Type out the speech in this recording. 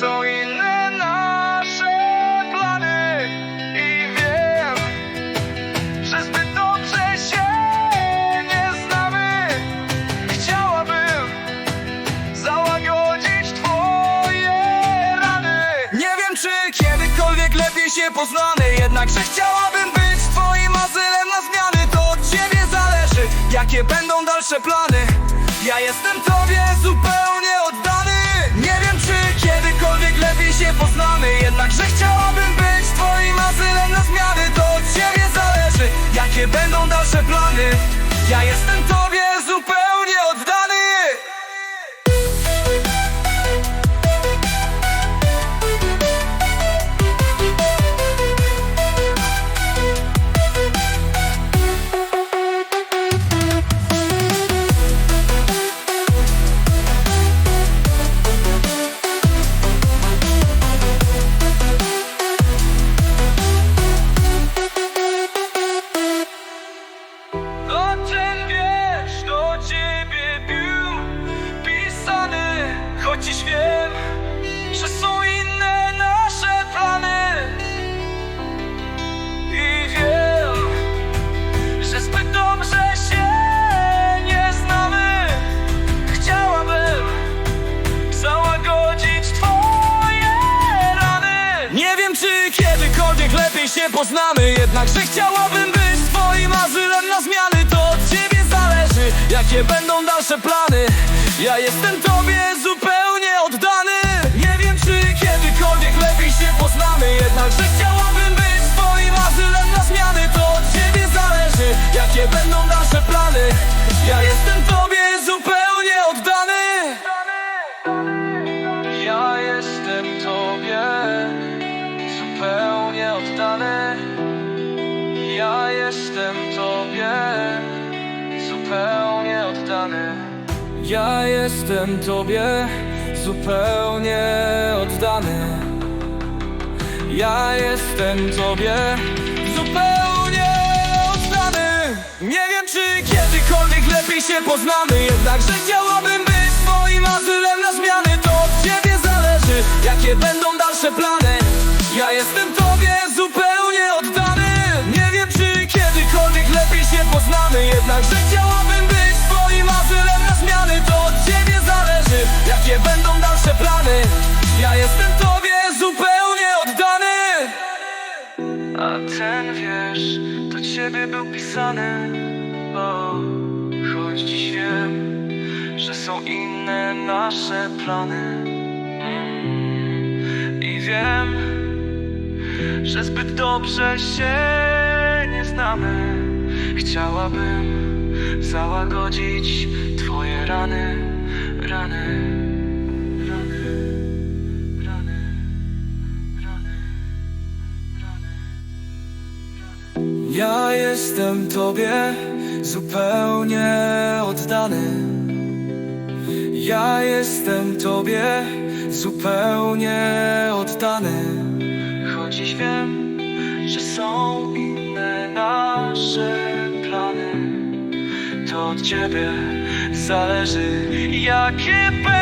są inne nasze plany i wiem, że zbyt dobrze się nie znamy. Chciałabym załagodzić twoje rany. Nie wiem, czy kiedykolwiek lepiej się poznamy, jednakże chciałabym być twoim azylem na zmiany. To od ciebie zależy, jakie będą dalsze plany. Ja jestem tobie zupełnie poznamy, jednakże chciałabym być twoim azylem na zmiany. To od ciebie zależy, jakie będą dalsze plany. Ja jestem tobie się poznamy Jednakże chciałabym być twoim azylem na zmiany. To od ciebie zależy jakie będą dalsze plany. Ja jestem tobie Ja jestem Tobie zupełnie oddany. Ja jestem Tobie zupełnie oddany. Nie wiem, czy kiedykolwiek lepiej się poznamy, jednakże chciałabym być Twoim azylem na zmiany. To od Ciebie zależy, jakie będą dalsze plany. Ja jestem Tobie Jestem Tobie zupełnie oddany. A ten wiersz do ciebie był pisany o, Choć dziś wiem, że są inne nasze plany. I wiem, że zbyt dobrze się nie znamy. Chciałabym załagodzić twoje rany, rany, jestem Tobie zupełnie oddany. Ja jestem Tobie zupełnie oddany. Choć dziś wiem, że są inne nasze plany, to od Ciebie zależy, jakie będą